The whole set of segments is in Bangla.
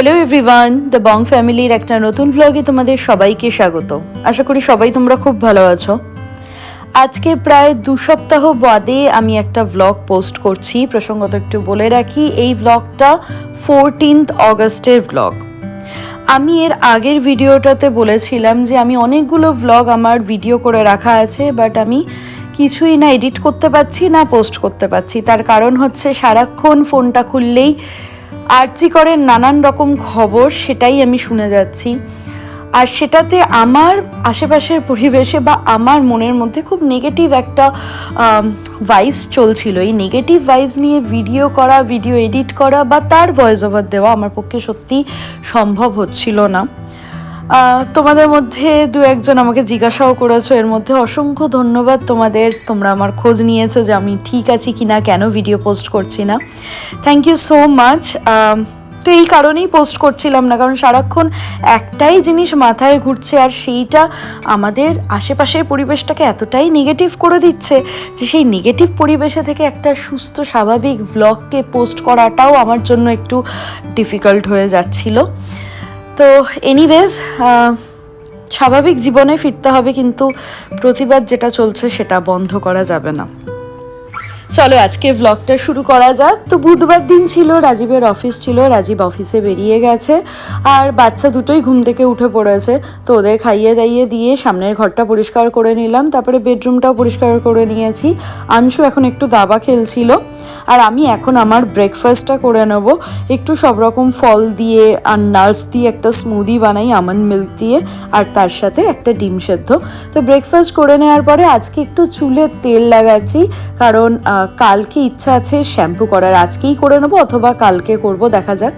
হ্যালো এভরিওয়ান দ্য বং ফ্যামিলির একটা নতুন ভ্লগে তোমাদের সবাইকে স্বাগত। আশা করি সবাই তোমরা খুব ভালো আছো। আজকে প্রায় দু সপ্তাহ বাদে আমি একটা ভ্লগ পোস্ট করছি। প্রসঙ্গত একটু বলে রাখি, এই ভ্লগটা ফোরটিন্থ অগস্টের ভ্লগ আমি এর আগের ভিডিওটাতে বলেছিলাম যে আমি অনেকগুলো ভ্লগ আমার ভিডিও করে রাখা আছে বাট আমি কিছুই না এডিট করতে পারছি, না পোস্ট করতে পারছি। তার কারণ হচ্ছে সারাক্ষণ ফোনটা খুললেই আর্জি করেন নানান রকম খবর, সেটাই আমি শুনে যাচ্ছি। আর সেটাতে আমার আশেপাশের পরিবেশে বা আমার মনের মধ্যে খুব নেগেটিভ একটা ভাইবস চলছিল। এই নেগেটিভ ভাইবস নিয়ে ভিডিও করা ভিডিও এডিট করা বা তার ভয়েস ওভার দেওয়া আমার পক্ষে সত্যি সম্ভব হচ্ছিল না। তোমাদের মধ্যে দু একজন আমাকে জিজ্ঞাসাও করেছ, এর মধ্যে অসংখ্য ধন্যবাদ তোমাদের। তোমরা আমার খোঁজ নিয়েছো যে আমি ঠিক আছি কি না কেন ভিডিও পোস্ট করছি না। থ্যাংক ইউ সো মাচ তো এই কারণেই পোস্ট করছিলাম না, কারণ সারাক্ষণ একটাই জিনিস মাথায় ঘুরছে আর সেইটা আমাদের আশেপাশের পরিবেশটাকে এতটাই নেগেটিভ করে দিচ্ছে যে সেই নেগেটিভ পরিবেশে থেকে একটা সুস্থ, স্বাভাবিক ব্লগকে পোস্ট করাটাও আমার জন্য একটু ডিফিকাল্ট হয়ে যাচ্ছিল। তো এনিওয়েজ স্বাভাবিক জীবনে ফিরতে হবে, কিন্তু প্রতিবাদ যেটা চলছে সেটা বন্ধ করা যাবে না। চলো আজকে ব্লগটা শুরু করা যাক। তো বুধবার দিন ছিল, রাজীবের অফিস ছিল, রাজীব অফিসে বেরিয়ে গেছে, আর বাচ্চা দুটোই ঘুম থেকে উঠে পড়েছে। তো ওদের খাইয়ে দাইয়ে দিয়ে সামনের ঘরটা পরিষ্কার করে নিলাম, তারপরে বেডরুমটাও পরিষ্কার করে নিয়েছি। আংশু এখন একটু দাবা খেলছিল। আর আমি এখন আমার ব্রেকফাস্টটা করে নেব। একটু সব রকম ফল দিয়ে আর নাটস দিয়ে একটা স্মুদি বানাই আমন্ড মিল্ক দিয়ে, আর তার সাথে একটা ডিম সেদ্ধ। তো ব্রেকফাস্ট করে নেওয়ার পরে আজকে একটু চুলে তেল লাগাচ্ছি, কারণ কালকে ইচ্ছা আছে শ্যাম্পু করার। আজকেই করে নেব অথবা কালকে করব, দেখা যাক।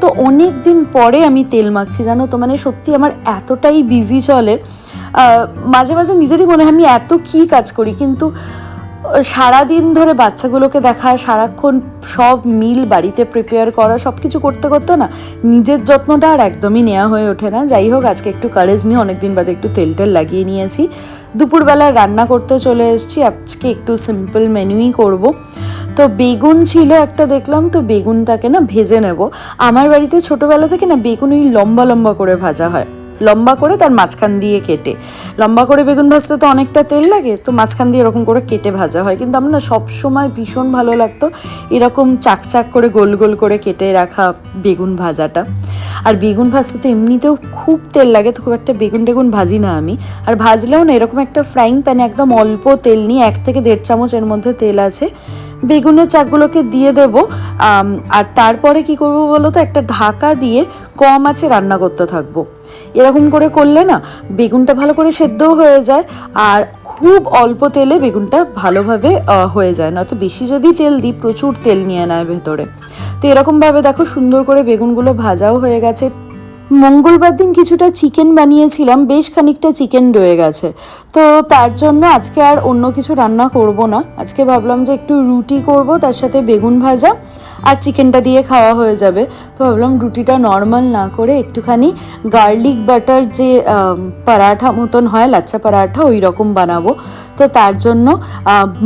তো অনেক দিন পরে আমি তেল মাখছি, জানো তো মানে সত্যি আমার এতটাই বিজি চলে। মাঝে মাঝে নিজেরই মনে হয় আমি এত কি কাজ করি, কিন্তু সারাদিন ধরে বাচ্চাগুলোকে দেখা, সারাক্ষণ সব মিল বাড়িতে প্রিপেয়ার করা সব কিছু করতে করতে না নিজের যত্নটা আর একদমই নেওয়া হয়ে ওঠে না। যাই হোক, আজকে একটু কারেজ নিয়ে অনেকদিন বাদে একটু তেল টেল লাগিয়ে নিয়েছি। দুপুরবেলা রান্না করতে চলে এসেছি, আজকে একটু সিম্পল মেনুই করব। তো বেগুন ছিল একটা দেখলাম, তো বেগুনটাকে না ভেজে নেব। আমার বাড়িতে ছোটোবেলা থেকে না বেগুন ওই লম্বা লম্বা করে ভাজা হয়। লম্বা করে তার মাঝখান দিয়ে কেটে। লম্বা করে বেগুন ভাজতে তো অনেকটা তেল লাগে, তো মাঝখান দিয়ে এরকম করে কেটে ভাজা হয়। কিন্তু আমার না সবসময় ভীষণ ভালো লাগতো এরকম চাক চাক করে গোল গোল করে কেটে রাখা বেগুন ভাজাটা। আর বেগুন ভাজতে তো এমনিতেও খুব তেল লাগে, তো খুব একটা বেগুন টেগুন ভাজি না আমি। আর ভাজলেও না এরকম একটা ফ্রাইং প্যানে একদম অল্প তেল নিয়ে এক থেকে দেড় চামচ এর মধ্যে তেল আছে। বেগুনের চাকগুলোকে দিয়ে দেব আর তারপরে কি করব বলো তো, একটা ঢাকা দিয়ে কম আছে রান্না করতে থাকব। এরকম করে করলে না বেগুনটা ভালো করে সেদ্ধও হয়ে যায় আর খুব অল্প তেলে বেগুনটা ভালোভাবে হয়ে যায়। না তো বেশি যদি তেল দিই, প্রচুর তেল নিয়ে নেয় ভেতরে। তো এরকমভাবে দেখো সুন্দর করে বেগুনগুলো ভাজাও হয়ে গেছে। মঙ্গলবার দিন কিছুটা চিকেন বানিয়েছিলাম, বেশ খানিকটা চিকেন রয়ে গেছে। তো তার জন্য আজকে আর অন্য কিছু রান্না করব না। আজকে ভাবলাম যে একটু রুটি করব, তার সাথে বেগুন ভাজা আর চিকেনটা দিয়ে খাওয়া হয়ে যাবে। তো ভাবলাম রুটিটা নর্মাল না করে একটুখানি গার্লিক বাটার যে পরাঠা মতন হয়, লাচ্চা পরাঠা ওই রকম বানাবো। তো তার জন্য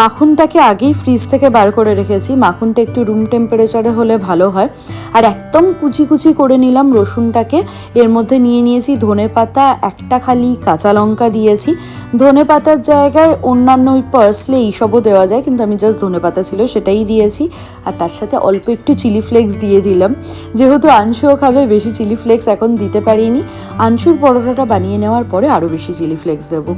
মাখনটাকে আগেই ফ্রিজ থেকে বার করে রেখেছি। মাখনটা একটু রুম টেম্পারেচারে হলে ভালো হয়। আর একদম কুচি কুচি করে নিলাম রসুনটাকে। এর মধ্যে নিয়ে নিয়েছি ধনে পাতা, একটা খালি কাঁচা লঙ্কা দিয়েছি। ধনে পাতার জায়গায় অন্যান্য ওই পার্সলে এইসবও দেওয়া যায়, কিন্তু আমি জাস্ট ধনে পাতা ছিল সেটাই দিয়েছি। আর তার সাথে অল্প একটু চিলি ফ্লেক্স দিয়ে দিলাম। যেহেতু আংশুও খাবে, বেশি চিলি ফ্লেক্স এখন দিতে পারিনি। আংশুর পরোটাটা বানিয়ে নেওয়ার পরে আরও বেশি চিলি ফ্লেক্স দেবো।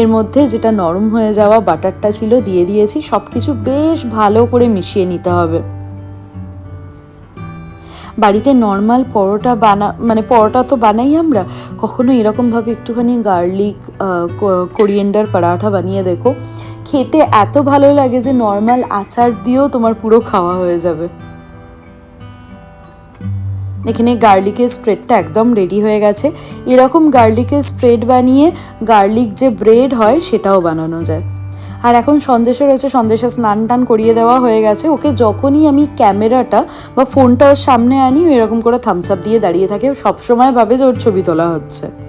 এর মধ্যে যেটা নরম হয়ে যাওয়া বাটারটা ছিল, দিয়ে দিয়েছি। সব কিছু বেশ ভালো করে মিশিয়ে নিতে হবে। বাড়িতে নর্মাল পরোটা বানা মানে পরোটা তো বানাই আমরা, কখনো এরকমভাবে একটুখানি গার্লিক কোরিয়েন্ডার পরাঠা বানিয়ে দেখো। খেতে এত ভালো লাগে যে নর্মাল আচার দিয়েও তোমার পুরো খাওয়া হয়ে যাবে। এখানে গার্লিকের স্প্রেডটা একদম রেডি হয়ে গেছে। এরকম গার্লিকের স্প্রেড বানিয়ে গার্লিক যে ব্রেড হয় সেটাও বানানো যায়। আর এখন সন্দেশে রয়েছে, সন্দেশে স্নান টান করিয়ে দেওয়া হয়ে গেছে। ওকে যখনই আমি ক্যামেরাটা বা ফোনটা ওর সামনে আনি এরকম করে থামস আপ দিয়ে দাঁড়িয়ে থাকে। সবসময় ভাবে যে ওর ছবি তোলা হচ্ছে।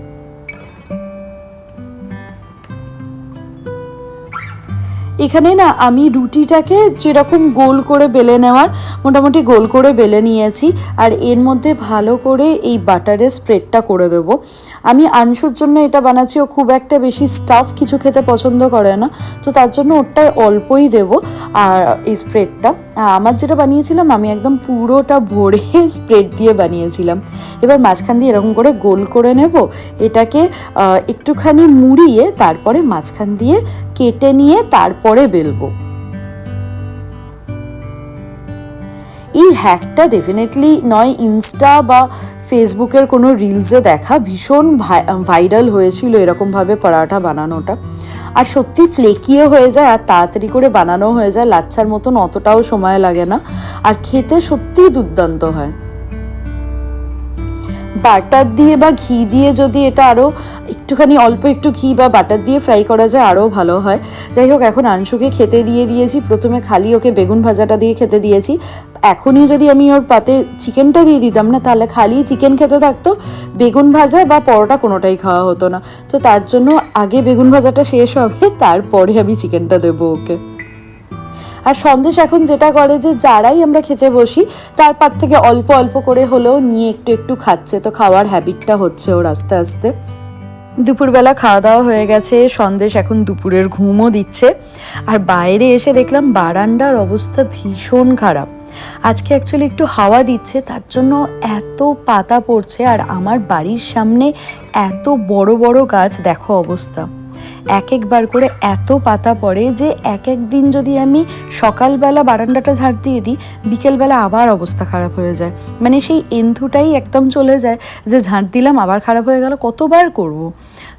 এখানে না আমি রুটিটাকে যেরকম গোল করে বেলে নেওয়ার, মোটামুটি গোল করে বেলে নিয়েছি, আর এর মধ্যে ভালো করে এই বাটারের স্প্রেডটা করে দেবো। আমি আনসুর জন্য এটা বানাচ্ছি, ও খুব একটা বেশি স্টাফ কিছু খেতে পছন্দ করে না, তো তার জন্য ওরটায় অল্পই দেব, আর এই স্প্রেডটা। আমার যেটা বানিয়েছিলাম, আমি একদম পুরোটা ভরে স্প্রেড দিয়ে বানিয়েছিলাম। এবার মাঝখান দিয়ে এরকম করে গোল করে নেব, এটাকে একটুখানি মুড়িয়ে তারপরে মাঝখান দিয়ে কেটে নিয়ে তারপরে বেলবো। এই হ্যাকটা ডেফিনেটলি নয় ইনস্টা বা ফেসবুকের কোনো রিলসে দেখা, ভীষণ ভাইরাল হয়েছিল এরকমভাবে পরাঠা বানানোটা। আর সত্যি ফ্লেকিও হয়ে যায় আর তাড়াতাড়ি করে বানানো হয়ে যায়। লাচ্ছার মতন অতটাও সময় লাগে না। আর খেতে সত্যিই দুর্দান্ত হয়। বাটার দিয়ে বা ঘি দিয়ে যদি এটা আরও একটুখানি, অল্প একটু ঘি বা বাটার দিয়ে ফ্রাই করা যায় আরও ভালো হয়। যাই হোক, এখন আংশুকে খেতে দিয়ে দিয়েছি। প্রথমে খালি ওকে বেগুন ভাজাটা দিয়ে খেতে দিয়েছি। এখনই যদি আমি ওর পাতে চিকেনটা দিয়ে দিতাম না, তাহলে খালি চিকেন খেতে থাকতো। বেগুন ভাজা বা পরোটা কোনোটাই খাওয়া হতো না। তো তার জন্য আগে বেগুন ভাজাটা শেষ হবে, তারপরে আমি চিকেনটা দেবো ওকে। আর সন্দেশ এখন যেটা করে যে যারাই আমরা খেতে বসি, তার পার থেকে অল্প অল্প করে হলেও নিয়ে একটু একটু খাচ্ছে। তো খাওয়ার হ্যাবিটটা হচ্ছে ওর আস্তে আস্তে। দুপুরবেলা খাওয়া দাওয়া হয়ে গেছে, সন্দেশ এখন দুপুরের ঘুমও দিচ্ছে। আর বাইরে এসে দেখলাম বারান্দার অবস্থা ভীষণ খারাপ। আজকে অ্যাকচুয়ালি একটু হাওয়া দিচ্ছে, তার জন্য এত পাতা পড়ছে আর আমার বাড়ির সামনে এত বড় বড় গাছ, দেখো অবস্থা। এক একবার করে এত পাতা পড়ে যে এক এক দিন যদি আমি সকালবেলা বারান্দাটা ঝাড় দিয়ে দিই, বিকেলবেলা আবার অবস্থা খারাপ হয়ে যায়। মানে সেই এন্থুটাই একদম চলে যায় যে ঝাড় দিলাম, আবার খারাপ হয়ে গেল, কতবার করব।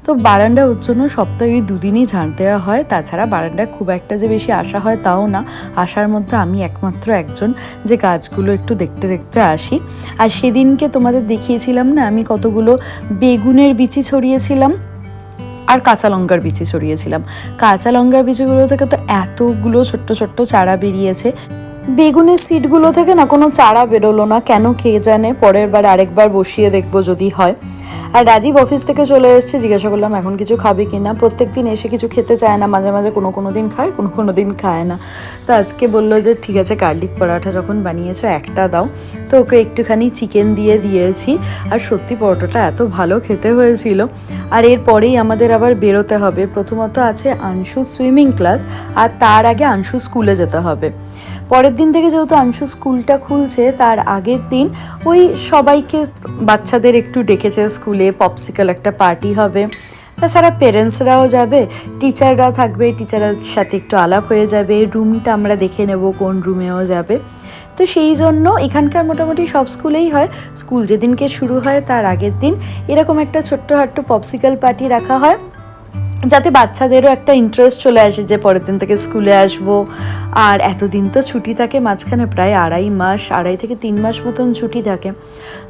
তো বারান্দা ওর জন্য সপ্তাহে দুদিনই ঝাড় দেওয়া হয়। তাছাড়া বারান্দায় খুব একটা যে বেশি আসা হয় তাও না। আসার মধ্যে আমি একমাত্র একজন যে গাছগুলো একটু দেখতে দেখতে আসি। আর সেদিনকে তোমাদের দেখিয়েছিলাম না, আমি কতগুলো বেগুনের বিচি ছড়িয়েছিলাম। আর কাঁচা লঙ্কার বিচি ছড়িয়েছিলাম। কাঁচা লঙ্কার বিচিগুলো থেকে তো এতগুলো ছোট্ট ছোট্ট চারা বেরিয়েছে। বেগুনের সিডগুলো থেকে না কোনো চারা বেরোলো না। কেন খেয়ে জানে? পরের বার আরেকবার বসিয়ে দেখব যদি হয়। আর রাজীব অফিস থেকে চলে এসেছে, জিজ্ঞাসা করলাম, এখন কিছু খাবে কি না? প্রত্যেক দিন এসে কিছু খেতে চায় না, মাঝে মাঝে কোনো কোনো দিন খায়, কোনো কোনো দিন খায় না। তো আজকে বলল যে, ঠিক আছে, গার্লিক পরাঠা যখন বানিয়েছো, একটা দাও। তো ওকে একটুখানি চিকেন দিয়ে দিয়েছি। আর সত্যি পরোটাটা এত ভালো খেতে হয়েছিল। আর এরপরেই আমাদের আবার বেরোতে হবে। প্রথমত আছে আংশু সুইমিং ক্লাস, আর তার আগে আংশু স্কুলে যেতে হবে। পরের দিন থেকে যেহেতু আংশু স্কুলটা খুলছে, তার আগের দিন ওই সবাইকে বাচ্চাদের একটু ডেকেছে স্কুলে পপসিকাল একটা পার্টি হবে। তাছাড়া পেরেন্টসরাও যাবে টিচাররা থাকবে টিচারের সাথে একটু আলাপ হয়ে যাবে রুমটা আমরা দেখে নেব কোন রুমেও যাবে। তো সেই জন্য এখানকার মোটামুটি সব স্কুলেই হয়। স্কুল যেদিনকে শুরু হয়, তার আগের দিন এরকম একটা ছোট্ট হাট্ট পপসিকাল পার্টি রাখা হয়। যাতে বাচ্চাদেরও একটা ইন্টারেস্ট চলে আসে যে পরের দিন থেকে স্কুলে আসব। আর এতদিন তো ছুটি থাকে, মাঝখানে প্রায় আড়াই মাস, আড়াই থেকে তিন মাস মতন ছুটি থাকে।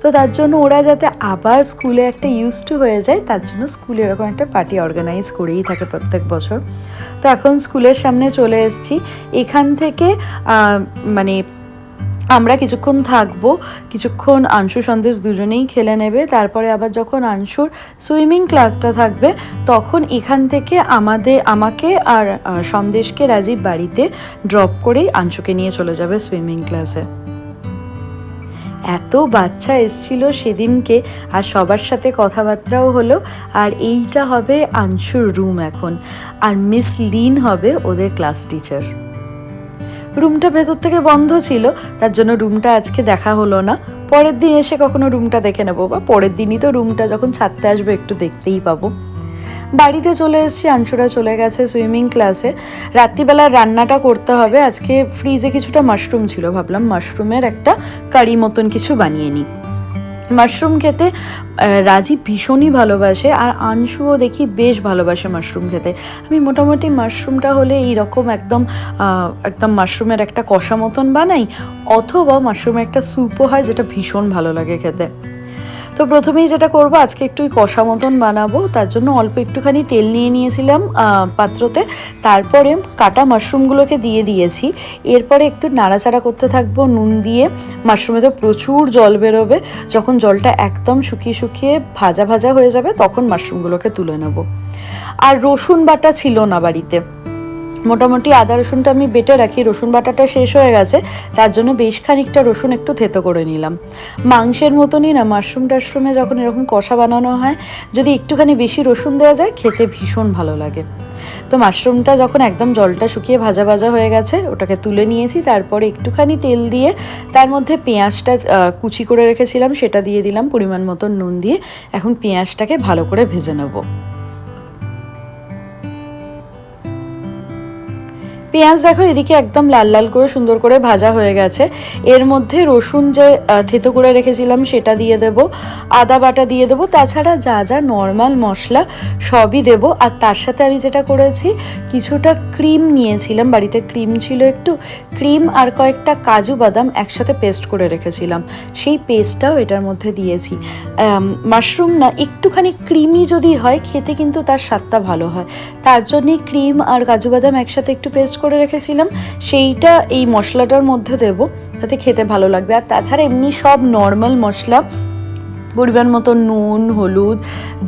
তো তার জন্য ওরা যাতে আবার স্কুলে একটা ইউজ টু হয়ে যায়, তার জন্য স্কুলে এরকম একটা পার্টি অর্গানাইজ করেই থাকে প্রত্যেক বছর। তো এখন স্কুলের সামনে চলে এসেছি। এখান থেকে মানে আমরা কিছুক্ষণ থাকব, কিছুক্ষণ আংশু সন্দেশ দুজনেই খেলে নেবে, তারপরে আবার যখন আংশুর সুইমিং ক্লাসটা থাকবে, তখন এখান থেকে আমাদের, আমাকে আর সন্দেশকে রাজীব বাড়িতে ড্রপ করেই আংশুকে নিয়ে চলে যাবে সুইমিং ক্লাসে। এত বাচ্চা এসছিল সেদিনকে, আর সবার সাথে কথাবার্তাও হলো, আর এইটা হবে আংশুর রুম এখন, আর মিস লিন হবে ওদের ক্লাস টিচার রুমটা ভেতর থেকে বন্ধ ছিল, তার জন্য রুমটা আজকে দেখা হলো না। পরের দিন এসে কখনো রুমটা দেখে নেব বা পরের দিনই তো রুমটা যখন ছাড়তে আসবে একটু দেখতেই পাবো। বাড়িতে চলে এসেছি আংশুরা চলে গেছে সুইমিং ক্লাসে। রাত্রিবেলা রান্নাটা করতে হবে, আজকে ফ্রিজে কিছুটা মাশরুম ছিল, ভাবলাম মাশরুমের একটা কারি মতন কিছু বানিয়ে নিই। মাশরুম খেতে রাজি ভীষণই ভালোবাসে আর আংশুও দেখি বেশ ভালোবাসে মাশরুম খেতে। আমি মোটামুটি মাশরুমটা হলে এইরকম একদম একদম মাশরুমের একটা কষা মতন বানাই, অথবা মাশরুমের একটা স্যুপও হয় যেটা ভীষণ ভালো লাগে খেতে। তো প্রথমেই যেটা করব, আজকে একটু কষা মতন বানাবো। তার জন্য অল্প একটুখানি তেল নিয়ে নিয়েছিলাম পাত্রতে। তারপরে কাটা মাশরুমগুলোকে দিয়ে দিয়েছি। এরপরে একটু নাড়াচাড়া করতে থাকব নুন দিয়ে। মাশরুমে তো প্রচুর জল বেরোবে। যখন জলটা একদম শুকিয়ে শুকিয়ে ভাজা ভাজা হয়ে যাবে, তখন মাশরুমগুলোকে তুলে নেব। আর রসুন বাটা ছিল না বাড়িতে। মোটামুটি আদা রসুনটা আমি বেটে রাখি, রসুন বাটাটা শেষ হয়ে গেছে, তার জন্য বেশ খানিকটা রসুন একটু থেতো করে নিলাম। মাংসের মতনই না, মাশরুম টাশরুমে যখন এরকম কষা বানানো হয়, যদি একটুখানি বেশি রসুন দেওয়া যায়, খেতে ভীষণ ভালো লাগে। তো মাশরুমটা যখন একদম জলটা শুকিয়ে ভাজা ভাজা হয়ে গেছে, ওটাকে তুলে নিয়েছি, তারপরে একটুখানি তেল দিয়ে, তার মধ্যে পেঁয়াজটা কুচি করে রেখেছিলাম, সেটা দিয়ে দিলাম, পরিমাণ মতো নুন দিয়ে, এখন পেঁয়াজটাকে ভালো করে ভেজে নেব। পেঁয়াজ দেখো, এদিকে একদম লাল লাল করে সুন্দর করে ভাজা হয়ে গেছে। এর মধ্যে রসুন যে থেতো করে রেখেছিলাম, সেটা দিয়ে দেব। আদা বাটা দিয়ে দেবো। তাছাড়া যা যা নর্মাল মশলা, সবই দেব। আর তার সাথে আমি যেটা করেছি, কিছুটা ক্রিম নিয়েছিলাম। বাড়িতে ক্রিম ছিল একটু। ক্রিম আর কয়েকটা কাজু বাদাম একসাথে পেস্ট করে রেখেছিলাম। সেই পেস্টটাও এটার মধ্যে দিয়েছি। মাশরুম না, একটুখানি ক্রিমি যদি হয়, খেতে কিন্তু তার স্বাদটা ভালো হয়। তার জন্যে ক্রিম আর কাজু বাদাম একসাথে একটু পেস্ট করে রেখেছিলাম, সেইটা এই মশলাটার মধ্যে দেব, তাতে খেতে ভালো লাগবে। আর তাছাড়া এমনি সব নর্মাল মশলা পরিমাণ মতো নুন, হলুদ,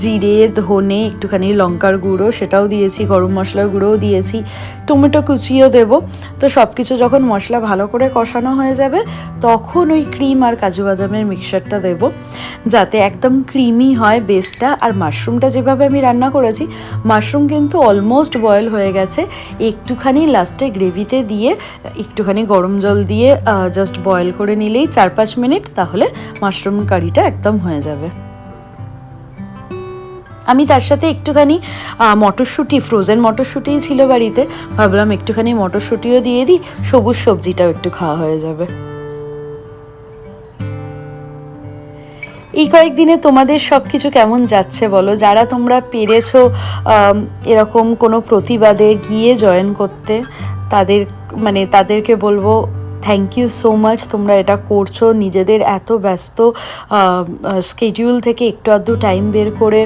জিরে, ধনে, একটুখানি লঙ্কার গুঁড়ো সেটাও দিয়েছি, গরম মশলার গুঁড়োও দিয়েছি, টমেটো কুচিও দেব। তো সব কিছু যখন মশলা ভালো করে কষানো হয়ে যাবে, তখন ওই ক্রিম আর কাজু বাদামের মিক্সারটা দেব, যাতে একদম ক্রিমি হয় বেসটা। আর মাশরুমটা যেভাবে আমি রান্না করেছি, মাশরুম কিন্তু অলমোস্ট বয়েল হয়ে গেছে। একটুখানি লাস্টে গ্রেভিতে দিয়ে, একটুখানি গরম জল দিয়ে জাস্ট বয়েল করে নিলেই চার পাঁচ মিনিট, তাহলে মাশরুম কারিটা একদম হয়ে যাবে। আমি তার সাথে একটুখানি মটরশুঁটি ফ্রোজেন মটরশুঁটিই ছিল বাড়িতে। ভাবলাম একটুখানি মটরশুঁটিও দিয়ে দিই, সবুজ সবজিটাও একটু খাওয়া হয়ে যাবে। এই কয়েকদিনে তোমাদের সব কিছু কেমন যাচ্ছে বলো? যারা তোমরা পেরেছ এরকম কোনো প্রতিবাদে গিয়ে জয়েন করতে, তাদের মানে তাদেরকে বলব থ্যাংক ইউ সো মাচ তোমরা এটা করছ, নিজেদের এত ব্যস্ত স্কেডিউল থেকে একটু আধটু টাইম বের করে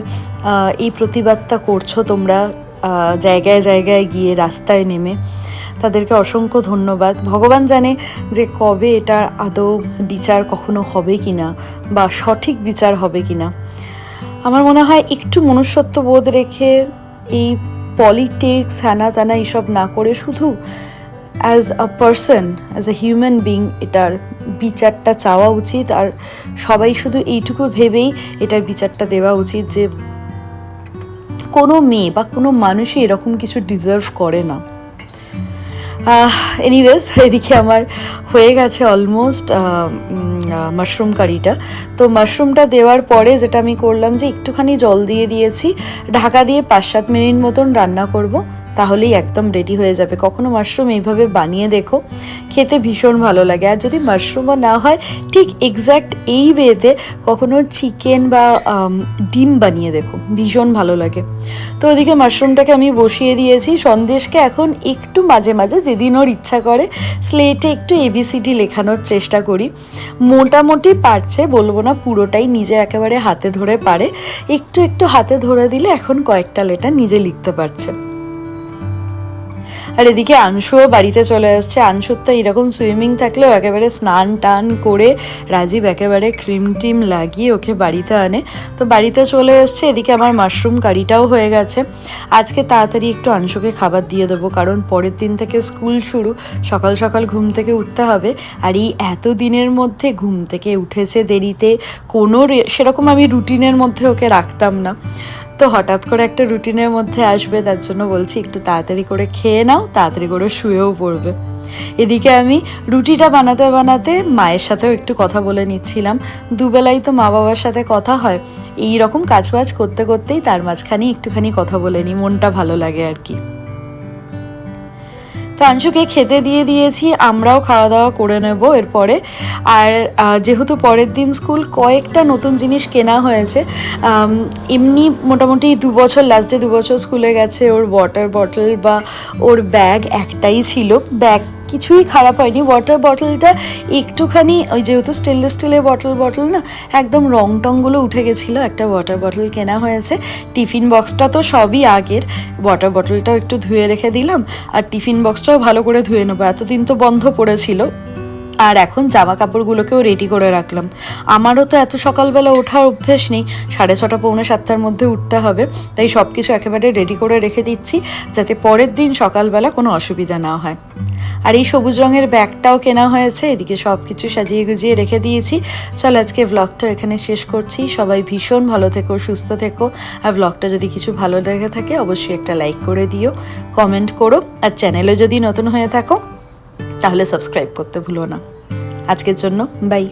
এই প্রতিবাদটা করছ তোমরা জায়গায় জায়গায় গিয়ে রাস্তায় নেমে। তাদেরকে অসংখ্য ধন্যবাদ। ভগবান জানে যে কবে এটার আদৌ বিচার কখনো হবে কি না বা সঠিক বিচার হবে কি না আমার মনে হয় একটু মনুষ্যত্ব বোধ রেখে এই পলিটিক্স হ্যানা ত্যানা এইসব না করে শুধু as a person as a human being এটার বিচারটা চাওয়া উচিত। আর সবাই শুধু এইটুকু ভেবেই এটার বিচারটা দেওয়া উচিত যে কোনো মেয়ে বা কোনো মানুষই এরকম কিছু ডিজার্ভ করে না। এনিওয়েজ এদিকে আমার হয়ে গেছে অলমোস্ট মাশরুম কারিটা তো মাশরুমটা দেওয়ার পরে যেটা আমি করলাম যে একটুখানি জল দিয়ে দিয়েছি, ঢাকা দিয়ে পাঁচ সাত মিনিট মতন রান্না করব। তাহলেই একদম রেডি হয়ে যাবে। কখনো মাশরুম এইভাবে বানিয়ে দেখো, খেতে ভীষণ ভালো লাগে। আর যদি মাশরুমও না হয়, ঠিক এক্স্যাক্ট এই ওয়েতে কখনো চিকেন বা ডিম বানিয়ে দেখো। ভীষণ ভালো লাগে। তো ওদিকে মাশরুমটাকে আমি বসিয়ে দিয়েছি। সন্দেশকে এখন একটু মাঝে মাঝে যেদিন ওর ইচ্ছা করে স্লেটে একটু এবিসিডি লেখানোর চেষ্টা করি। মোটামুটি পারছে, বলব না পুরোটাই নিজে একেবারে হাতে ধরে পারে। একটু একটু হাতে ধরে দিলে এখন কয়েকটা লেটার নিজে লিখতে পারছে। আর এদিকে আংশুও বাড়িতে চলে আসছে। আংশুর তো এরকম সুইমিং থাকলেও একেবারে স্নান টান করে রাজীব একেবারে ক্রিম টিম লাগিয়ে ওকে বাড়িতে আনে। তো বাড়িতে চলে এসছে। এদিকে আমার মাশরুম কারিটাও হয়ে গেছে। আজকে তাড়াতাড়ি একটু আংশুকে খাবার দিয়ে দেবো, কারণ পরের দিন থেকে স্কুল শুরু। সকাল সকাল ঘুম থেকে উঠতে হবে। আর এই এত দিনের মধ্যে ঘুম থেকে উঠেছে দেরিতে। কোনো সেরকম আমি রুটিনের মধ্যে ওকে রাখতাম না। তো হঠাৎ করে একটা রুটিনের মধ্যে আসবে, তার জন্য বলছি একটু তাড়াতাড়ি করে খেয়ে নাও, তাড়াতাড়ি করে শুয়েও পড়বে। এদিকে আমি রুটিটা বানাতে বানাতে মায়ের সাথেও একটু কথা বলে নিচ্ছিলাম। দুবেলাই তো মা বাবার সাথে কথা হয়, এই রকম কাজ বাজ করতে করতেই তার মাঝখানে একটুখানি কথা বলে নিই, মনটা ভালো লাগে আর কি। তো খেতে দিয়ে দিয়েছি, আমরাও খাওয়া দাওয়া করে নেব এরপরে। আর যেহেতু পরের দিন স্কুল কয়েকটা নতুন জিনিস কেনা হয়েছে এমনি মোটামুটি দু বছর লাস্টে দু বছর স্কুলে গেছে ওর ওয়াটার বটল বা ওর ব্যাগ একটাই ছিল। ব্যাগ কিছুই খারাপ হয়নি। ওয়াটার বটলটা একটুখানি ওই যেহেতু স্টেনলেস স্টিলের বটল বটল না, একদম রং টংগুলো উঠে গেছিল একটা ওয়াটার বটল কেনা হয়েছে। টিফিন বক্সটা তো সবই আগের। ওয়াটার বটলটাও একটু ধুয়ে রেখে দিলাম, আর টিফিন বক্সটাও ভালো করে ধুয়ে নেব। এতদিন তো বন্ধ পড়েছিল। আর এখন জামা কাপড়গুলোকেও রেডি করে রাখলাম। আমারও তো এত সকালবেলা ওঠার অভ্যেস নেই, সাড়ে ছটা, পৌনে সাতটার মধ্যে উঠতে হবে, তাই সব কিছু একেবারে রেডি করে রেখে দিচ্ছি, যাতে পরের দিন সকালবেলা কোনো অসুবিধা না হয়। আর এই সবুজ রঙের ব্যাগটাও কেনা হয়েছে, এদিকে সব কিছু সাজিয়ে গুজিয়ে রেখে দিয়েছি। চল আজকে ব্লগটা এখানে শেষ করছি। সবাই ভীষণ ভালো থেকো, সুস্থ থেকো। আর ব্লগটা যদি কিছু ভালো লেগে থাকে, অবশ্যই একটা লাইক করে দিও কমেন্ট করো। আর চ্যানেলে যদি নতুন হয়ে থাকো তাহলে সাবস্ক্রাইব করতে ভুলো না। আজকের জন্য বাই